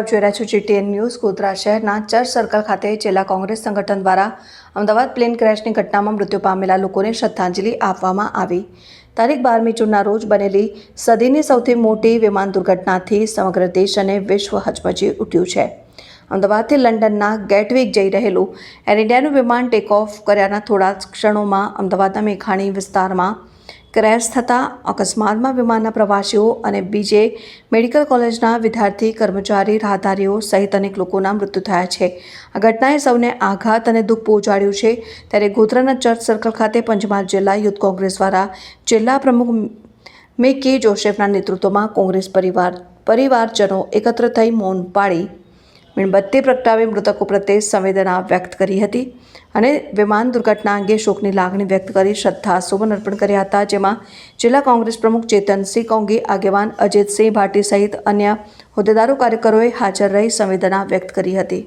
આપ જોઈ રહ્યા છો જીટીએન ન્યૂઝ ગોધરા શહેરના ચર્ચ સર્કલ ખાતે છેલ્લા કોંગ્રેસ સંગઠન દ્વારા અમદાવાદ પ્લેન ક્રેશની ઘટનામાં મૃત્યુ પામેલા લોકોને શ્રદ્ધાંજલિ આપવામાં આવી. તારીખ બારમી જૂનના રોજ બનેલી સદીની સૌથી મોટી વિમાન દુર્ઘટનાથી સમગ્ર દેશ અને વિશ્વ હચમચી ઉઠ્યું છે. અમદાવાદથી લંડનના ગેટવેક જઈ રહેલું એર ઇન્ડિયાનું વિમાન ટેક ઓફ કર્યાના થોડા ક્ષણોમાં અમદાવાદના મેઘાણી વિસ્તારમાં ક્રેશ થતાં અકસ્માતમાં વિમાનના પ્રવાસીઓ અને બીજે મેડિકલ કોલેજના વિદ્યાર્થી, કર્મચારી, રાહદારીઓ સહિત અનેક લોકોના મૃત્યુ થયા છે. આ ઘટનાએ સૌને આઘાત અને દુઃખ પહોંચાડ્યું છે. ત્યારે ગોધરાના ચર્ચ સર્કલ ખાતે પંચમહાલ જિલ્લા યુથ કોંગ્રેસ દ્વારા જિલ્લા પ્રમુખ મે કે જોસેફના નેતૃત્વમાં કોંગ્રેસ પરિવાર, પરિવારજનો એકત્ર થઈ મૌન પાળી મીણબત્તી પ્રગટાવી મૃતકો પ્રત્યે સંવેદના વ્યક્ત કરી હતી અને વિમાન દુર્ઘટના અંગે શોકની લાગણી વ્યક્ત કરી શ્રદ્ધા સુમન અર્પણ કર્યા હતા, જેમાં જિલ્લા કોંગ્રેસ પ્રમુખ ચેતનસિંહ કોંગી આગેવાન અજીતસિંહ ભાટી સહિત અન્ય હોદ્દેદારો, કાર્યકરોએ હાજર રહી સંવેદના વ્યક્ત કરી હતી.